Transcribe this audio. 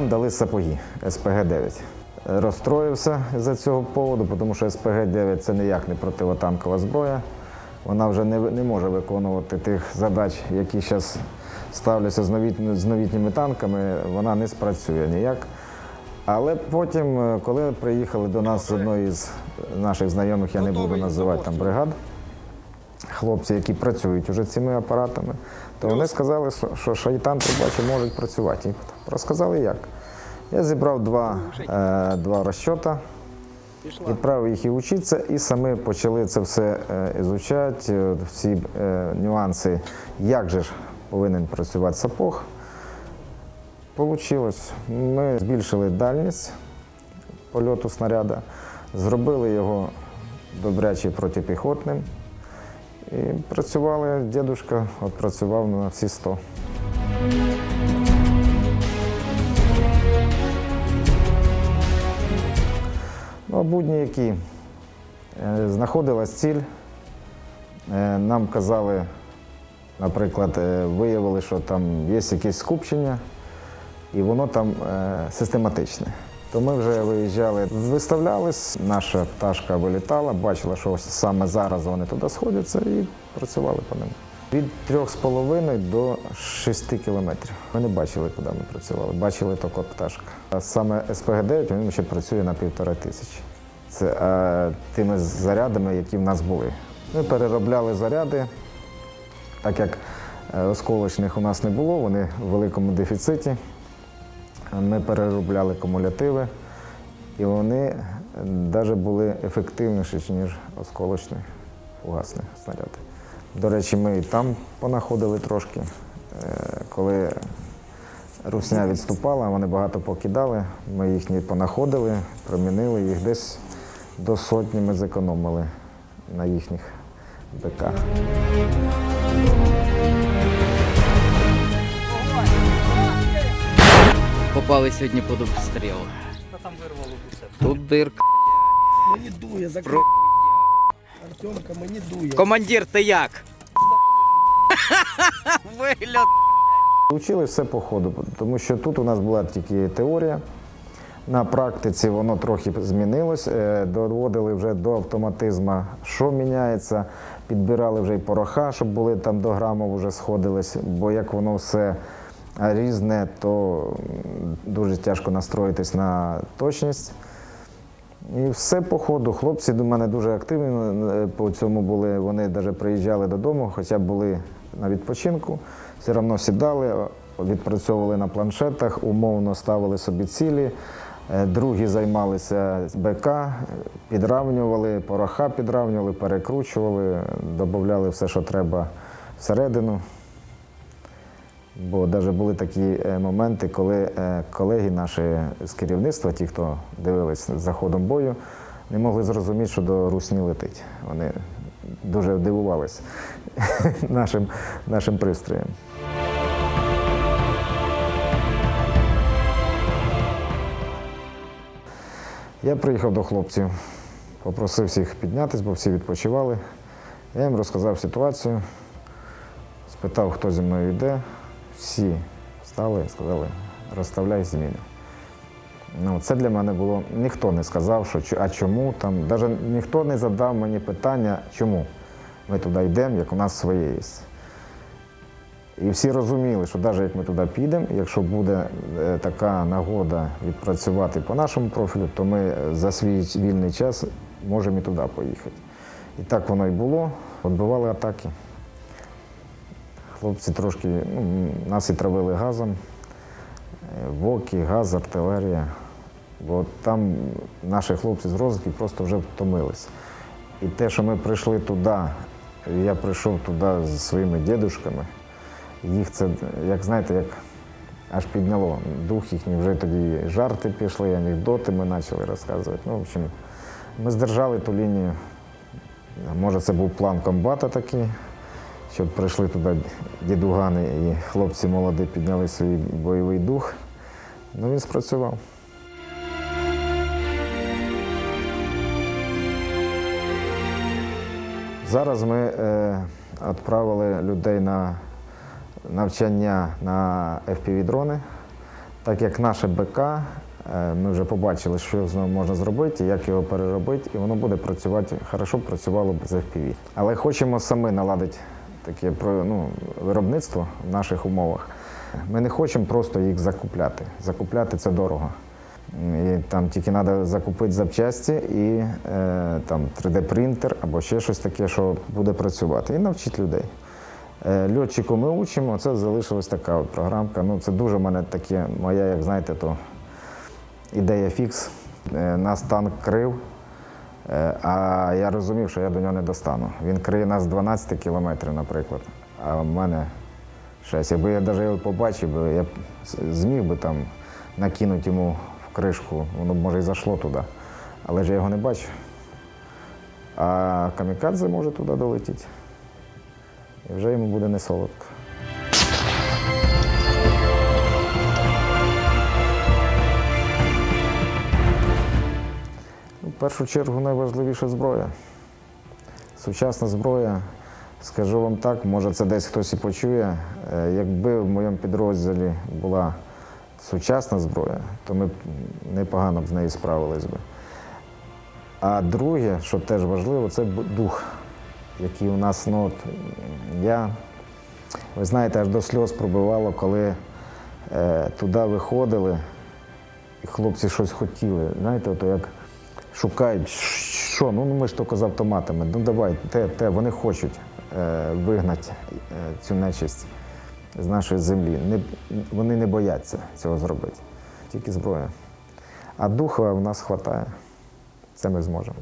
нам дали сапоги СПГ-9. Розстроївся за цього поводу, тому що СПГ-9 це ніяк не противотанкова зброя. Вона вже не, не може виконувати тих задач, які зараз ставляться з, новітні- з новітніми танками, вона не спрацює ніяк. Але потім, е, коли приїхали до нас з одної з наших знайомих, я не буду називати там бригад, хлопці, які працюють уже цими апаратами, то вони сказали, що- шайтан трубачі можуть працювати. Розказали як. Я зібрав два, е, два розчота, відправив їх і вчитися, і самі почали це все е, ізучати, е, всі е, нюанси, як же ж повинен працювати сапог. Получилось. Ми збільшили дальність польоту снаряда, зробили його добряче протипіхотним. І працювали, дідусь відпрацював на всі 100. Ну, будні які. Е, Знаходилась ціль. Е, Нам казали, наприклад, е, виявили, що там є якесь скупчення, і воно там систематичне. То ми вже виїжджали, виставлялись, наша пташка вилітала, бачила, що саме зараз вони туди сходяться і працювали по ним. Від 3,5 до 6 кілометрів. Ми не бачили, куди ми працювали. Бачили тільки пташка. А саме СПГ-9 він ще працює на півтора тисячі. Це е, тими зарядами, які в нас були. Ми переробляли заряди, так як е, осколочних у нас не було, вони в великому дефіциті. Ми переробляли кумулятиви, і вони навіть були ефективніші, ніж осколочні фугасні снаряди. До речі, ми і там понаходили трошки. Е, Коли русня відступала, вони багато покидали, ми їхні понаходили, промінили їх десь до сотні ми зекономили на їхніх БК. Попали сьогодні під обстріл. там вирвало усе. Тут дирка. Мені дує, закрив. Про... Артемка, мені дує. Командир, ти як? Вигляд. Вчили все по ходу, тому що тут у нас була тільки теорія. На практиці воно трохи змінилось. е, Доводили вже до автоматизму, що міняється. Підбирали вже й пороха, щоб були там до грамів вже сходились, бо як воно все різне, то дуже тяжко настроїтись на точність. І все по ходу. Хлопці до мене дуже активні е, по цьому були. Вони навіть приїжджали додому, хоча були на відпочинку, все одно сідали, відпрацьовували на планшетах, умовно ставили собі цілі. Е, Другі займалися БК, е, підравнювали, пороха підравнювали, перекручували, додавали все, що треба всередину. Бо навіть були такі е, моменти, коли е, колеги наші з керівництва, ті, хто дивились за ходом бою, не могли зрозуміти, що до русні летить. Вони дуже дивувалися нашим, нашим пристроєм. Я приїхав до хлопців, попросив всіх піднятися, бо всі відпочивали. Я їм розказав ситуацію, спитав, хто зі мною йде. Всі встали і сказали, розставляй зміни. Ну, це для мене було. Ніхто не сказав, що а чому там. Навіть ніхто не задав мені питання, чому ми туди йдемо, як у нас своє є. І всі розуміли, що навіть як ми туди підемо, якщо буде е, така нагода відпрацювати по нашому профілю, то ми е, за свій вільний час можемо і туди поїхати. І так воно і було. Відбивали атаки. Хлопці трошки ну, нас і травили газом. Е, Воки, газ, артилерія. Бо там наші хлопці з розвідки просто вже втомились. І те, що ми прийшли туди, я прийшов туди зі своїми дідушками, їх це, як знаєте, як аж підняло. Дух їхній вже тоді жарти пішли, анекдоти ми почали розказувати. Ну, в общем, ми здержали ту лінію. Може, це був план комбата такий, щоб прийшли туди дідугани і хлопці молоді підняли свій бойовий дух. Ну, він спрацював. Зараз ми е, відправили людей на навчання на FPV-дрони. Так як наше БК, е, ми вже побачили, що з ним можна зробити, як його переробити, і воно буде працювати, хорошо працювало без FPV. Але хочемо самі наладити таке ну, виробництво в наших умовах. Ми не хочемо просто їх закупляти. Закупляти це дорого. І там тільки треба закупити запчасті і е, там 3D-принтер або ще щось таке, що буде працювати, і навчити людей. Е, Льотчику ми учимо, це залишилась така от програмка. Ну, це дуже мене таке, моя, як знаєте, то ідея фікс. Е, Нас танк крив, а я розумів, що я до нього не достану. Він криє нас 12 кілометрів, наприклад, а в мене 6. Якби я навіть його побачив, я б зміг би там накинути йому в кришку, воно б може і зайшло туди. Але ж я його не бачу. А камікадзе може туди долетіти. І вже йому буде не солодко. В першу чергу найважливіша зброя. Сучасна зброя, скажу вам так, може це десь хтось і почує. е, Якби в моєму підрозділі була сучасна зброя, то ми б непогано б з нею справились би. А друге, що теж важливо, це дух, який у нас ну, от, я, ви знаєте, аж до сльоз пробивало, коли е, туди виходили, і хлопці щось хотіли. Знаєте, ото як шукають, що, ну ми ж тільки з автоматами, ну давай, те, те, вони хочуть е, вигнати е, цю нечисть з нашої землі. Не, вони не бояться цього зробити. Тільки зброя. А духа в нас вистачає. Це ми зможемо.